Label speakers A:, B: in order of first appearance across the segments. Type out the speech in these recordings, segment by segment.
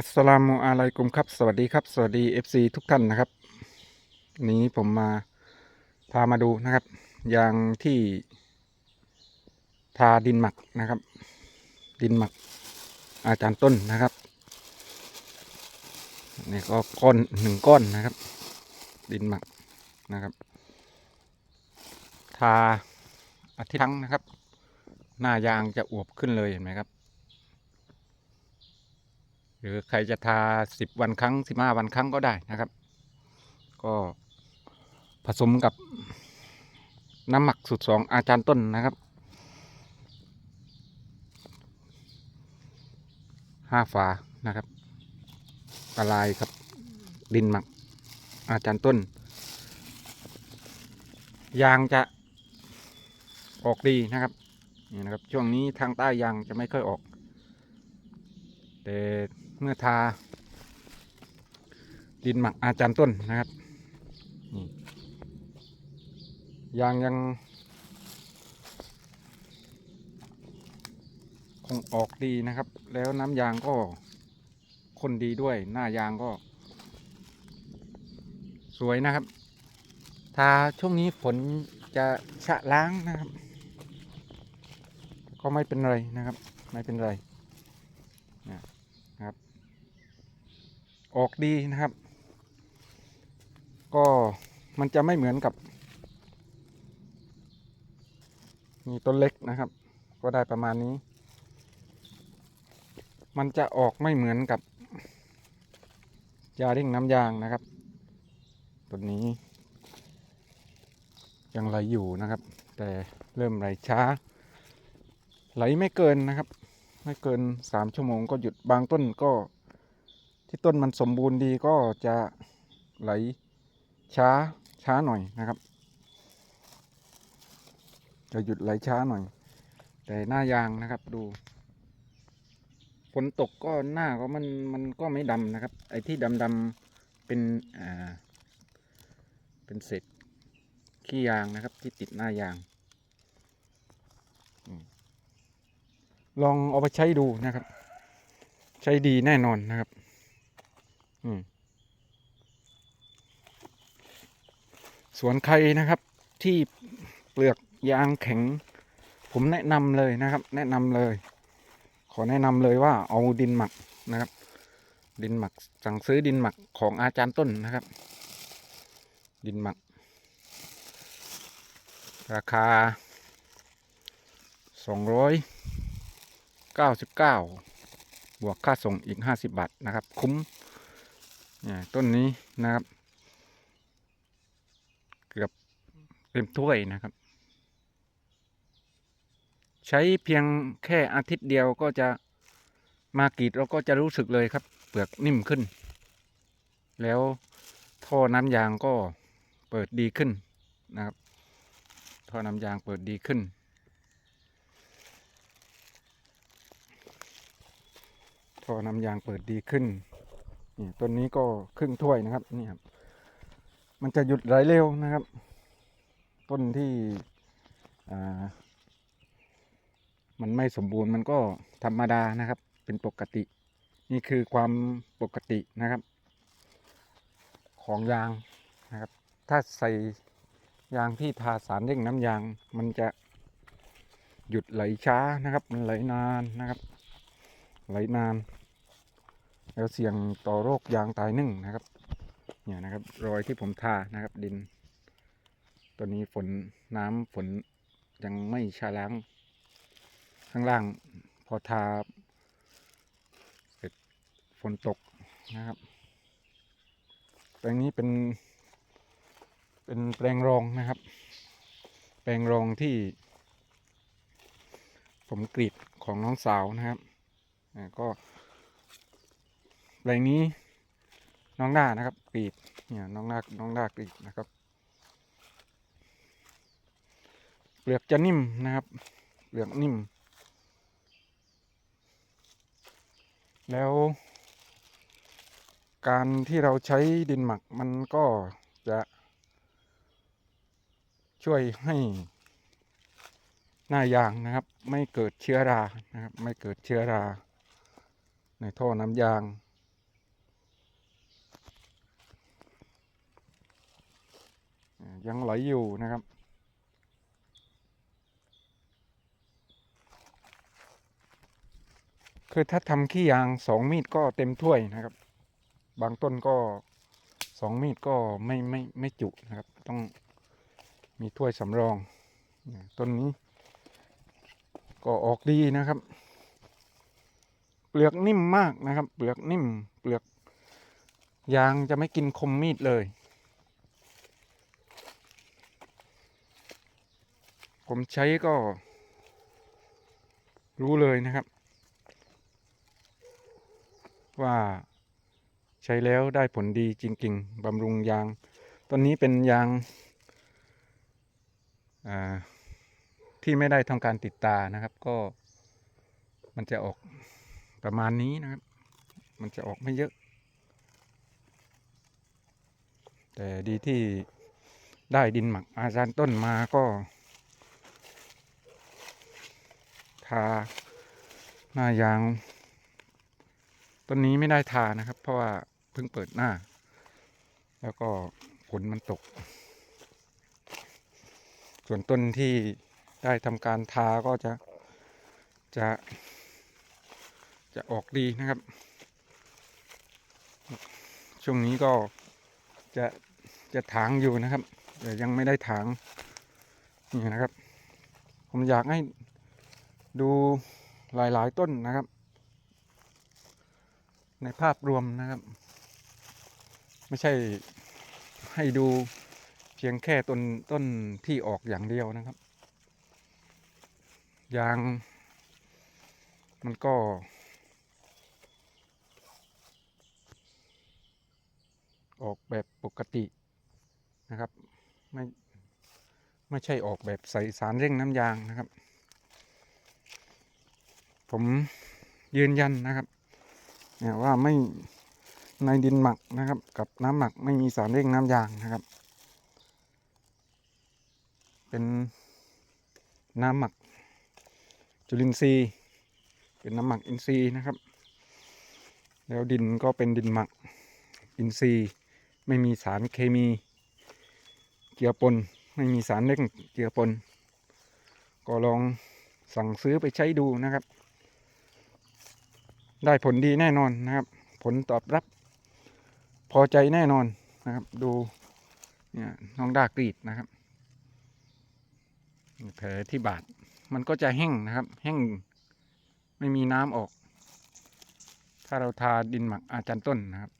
A: อัสสลามุอะลัยกุมครับ สวัสดีครับ สวัสดี FC ทุกท่านนะครับนี้ผมมาพามาดูนะครับ ยางที่ทาดินหมักนะครับ ดินหมักอาจารย์ต้นนะครับนี่ก็ก้อนหนึ่งก้อนนะครับ ดินหมักนะครับ ทาอาทิตย์ครั้งนะครับ หน้ายางจะอวบขึ้นเลยเห็นไหมครับ หรือใครจะทาสิบวันครั้งสิบห้าวันครั้งก็ได้นะครับ ก็ผสมกับน้ำหมักสูตรสองอาจารย์ต้นนะครับห้าฝานะครับละลายครับดินหมักอาจารย์ต้น ยางจะออกดีนะครับนี่นะครับ ช่วงนี้ทางใต้ยางจะไม่ค่อยออก แต่ เมื่อทา ดินหมักอาจารย์ต้นนะครับยางยัง คงออกดีนะครับ แล้วน้ำยางก็ข้นดีด้วย หน้ายางก็ สวยนะครับ ทาช่วงนี้ฝนจะชะล้างนะครับ ก็ไม่เป็นไรนะครับ ไม่เป็นไร นะครับ ออกดีนะครับ ก็มันจะไม่เหมือนกับมีต้นเล็กนะครับ ก็ได้ประมาณนี้ มันจะออกไม่เหมือนกับ ยาเร่งน้ำยางนะครับตัวนี้ ยังไหลอยู่นะครับ แต่เริ่มไหลช้า ไหลไม่เกินนะครับ ไม่เกินสามชั่วโมงก็หยุดบางต้นก็ ที่ต้นมันสมบูรณ์ดีก็จะไหลช้าช้าหน่อยนะครับ จะหยุดไหลช้าหน่อย แต่หน้ายางนะครับดูฝนตกก็หน้าก็มันมันก็ไม่ดำนะครับ ไอ้ที่ดำดำเป็นอ่าเป็นเศษขี้ยางนะครับ ที่ติดหน้ายาง ลองเอาไปใช้ดูนะครับ ใช้ดีแน่นอนนะครับ ส่วนใครนะครับที่เปลือกยางแข็ง ผมแนะนำเลยนะครับ แนะนำเลย ขอแนะนำเลยว่าเอาดินหมักนะครับ ดินหมักสั่งซื้อดินหมักของอาจารย์ต้นนะครับ ดินหมัก ราคาสองร้อยเก้าสิบเก้าบวกค่าส่งอีกห้าสิบบาทนะครับ คุ้ม ต้นนี้นะครับ เกือบเต็มถ้วยนะครับ ใช้เพียงแค่อาทิตย์เดียวก็จะมากรีดเราก็จะรู้สึกเลยครับ เปลือกนิ่มขึ้น แล้วท่อน้ำยางก็เปิดดีขึ้นนะครับ ท่อน้ำยางเปิดดีขึ้น ท่อน้ำยางเปิดดีขึ้น นี่ต้นนี้ก็ครึ่งถ้วยนะครับนี่ครับ มันจะหยุดไหลเร็วนะครับ ต้นที่มันไม่สมบูรณ์มันก็ธรรมดานะครับ เป็นปกติ นี่คือความปกตินะครับ ของยางนะครับ ถ้าใส่ยางที่ทาสารเร่งน้ำยาง มันจะหยุดไหลช้านะครับ มันไหลนานนะครับ ไหลนาน แล้วเสี่ยงต่อโรคยางตายนึ่งนะครับ เนี่ยนะครับ รอยที่ผมทานะครับ ดิน ตัวนี้ฝนน้ำฝนยังไม่ชาล้างข้างล่าง พอทาเสร็จฝนตกนะครับแปลงนี้เป็นเป็นแปลงรองนะครับ แปลงรองที่ ผมกรีดของน้องสาวนะครับก็ แปลงนี้น้องหน้านะครับกรีดเนี่ยน้องหน้าน้องหน้ากรีดนะครับ เปลือกจะนิ่มนะครับ เปลือกนิ่ม แล้วการที่เราใช้ดินหมักมันก็จะช่วยให้หน้ายางนะครับ ไม่เกิดเชื้อรานะครับ ไม่เกิดเชื้อรา ในท่อน้ำยาง อ่า ยังไหลอยู่นะครับ คือถ้าทำขี้ยางสองมีดก็เต็มถ้วยนะครับ บางต้นก็สองมีดก็ไม่ไม่ไม่จุนะครับ ต้องมีถ้วยสำรอง ต้นนี้ก็ออกดีนะครับ เปลือกนิ่มมากนะครับ เปลือกนิ่ม เปลือกยางจะไม่กินคมมีดเลย ผมใช้ก็ รู้เลยนะครับ ว่าใช้แล้วได้ผลดีจริง ๆบำรุงยางต้นนี้เป็นยางาที่ไม่ได้ทำการติดตานะครับ ก็มันจะออกประมาณนี้นะครับ มันจะออกไม่เยอะ แต่ดีที่ได้ดินหมักอาจารย์ต้นมาก็ ทาหน้ายางต้นนี้ไม่ได้ทานะครับ เพราะว่าเพิ่งเปิดหน้า แล้วก็ฝนมันตก ส่วนต้นที่ได้ทำการทาก็จะจะ จะออกดีนะครับ ช่วงนี้ก็จะจะถางอยู่นะครับแต่ยังไม่ได้ถางนี่นะครับ ผมอยากให้ ดูหลายๆต้นนะครับ ในภาพรวมนะครับ ไม่ใช่ให้ดูเพียงแค่ต้นต้นที่ออกอย่างเดียวนะครับยางมันก็ ออกแบบปกตินะครับ ไม่ไม่ใช่ออกแบบใส่สารเร่งน้ำยางนะครับ ผมยืนยันนะครับเนี่ยว่าไม่ในดินหมักนะครับ กับน้ำหมักไม่มีสารเร่งน้ำยางนะครับ เป็นน้ำหมักจุลินทรีย์ เป็นน้ำหมักอินทรีย์นะครับ แล้วดินก็เป็นดินหมักอินทรีย์ ไม่มีสารเคมีเจือปนไม่มีสารเร่งเจือปนก็ลองสั่งซื้อไปใช้ดูนะครับ ได้ผลดีแน่นอนนะครับ ผลตอบรับ พอใจแน่นอนนะครับ ดูเนี่ยน้องดากรีดนะครับแผลที่บาดมันก็จะแห้งนะครับ แห้งไม่มีน้ำออก ถ้าเราทาดินหมักอาจารย์ต้นนะครับ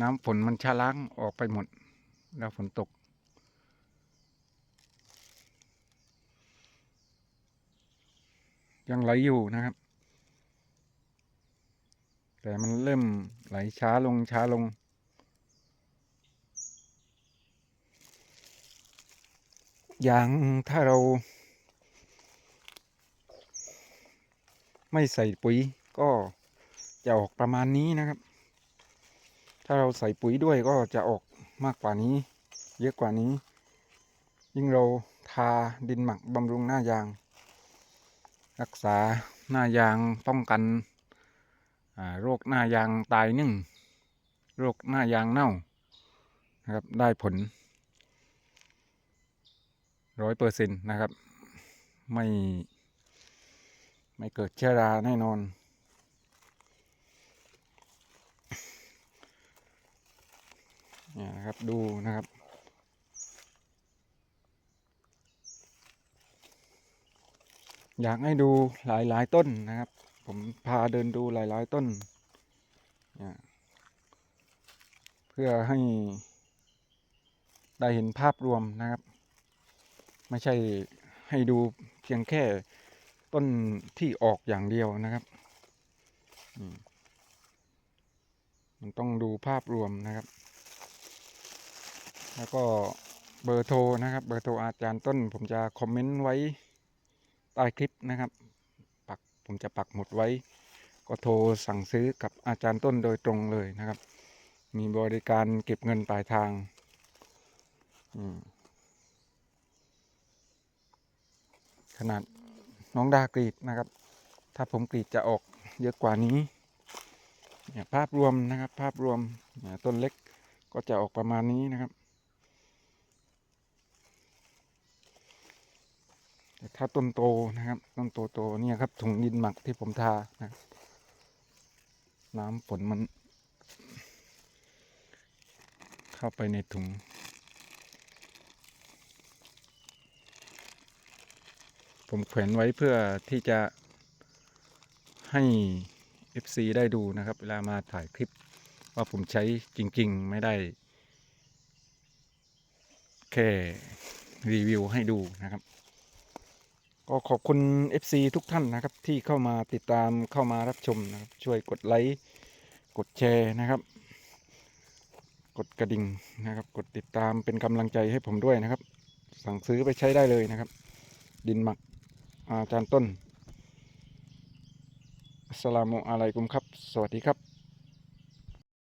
A: น้ำฝนมันชะล้างออกไปหมด แล้วฝนตก ยังไหลอยู่นะครับ แต่มันเริ่มไหลช้าลงช้าลง อย่างถ้าเรา ไม่ใส่ปุ๋ยก็จะออกประมาณนี้นะครับ ถ้าเราใส่ปุ๋ยด้วยก็จะออกมากกว่านี้ เยอะกว่านี้ ยิ่งเราทาดินหมักบำรุงหน้ายาง รักษาหน้ายางป้องกัน โรคหน้ายางตายนึ่ง โรคหน้ายางเน่านะครับได้ผลร้อยเปอร์เซ็นต์นะครับ ไม่ไม่เกิดเชื้อราแน่นอน เนี่ยนะครับดูนะครับอยากให้ดูหลาย ๆ ต้นนะครับ ผมพาเดินดูหลาย ๆ ต้นเนี่ยเพื่อให้ได้เห็นภาพรวมนะครับ ไม่ใช่ให้ดูเพียงแค่ต้นที่ออกอย่างเดียวนะครับ มันต้องดูภาพรวมนะครับ แล้วก็เบอร์โทรนะครับ เบอร์โทรอาจารย์ต้น ผมจะคอมเมนต์ไว้ใต้คลิปนะครับ ผมจะปักหมุดไว้ ก็โทรสั่งซื้อกับอาจารย์ต้นโดยตรงเลยนะครับ มีบริการเก็บเงินปลายทางขนาดน้องดากรีดนะครับ ถ้าผมกรีดจะออกเยอะกว่านี้เนี่ยภาพรวมนะครับ ภาพรวมต้นเล็กก็จะออกประมาณนี้นะครับ แต่ ถ้าต้นโตนะครับ ต้นโตโตเนี่ยครับถุงดินหมักที่ผมทานะน้ำฝนมัน เข้าไปในถุงผมแขวนไว้เพื่อที่จะให้ FC ได้ดูนะครับ เวลามาถ่ายคลิปว่าผมใช้จริง ๆ ไม่ได้ แค่รีวิวให้ดูนะครับ ก็ขอบคุณ FC ทุกท่านนะครับที่เข้ามาติดตามเข้ามารับชมนะครับช่วยกดไลค์กดแชร์นะครับ กดกระดิ่งนะครับ กดติดตามเป็นกำลังใจให้ผมด้วยนะครับ สั่งซื้อไปใช้ได้เลยนะครับ ดินหมักอาจารย์ต้นอัสสลามุอะลัยกุมครับ สวัสดีครับ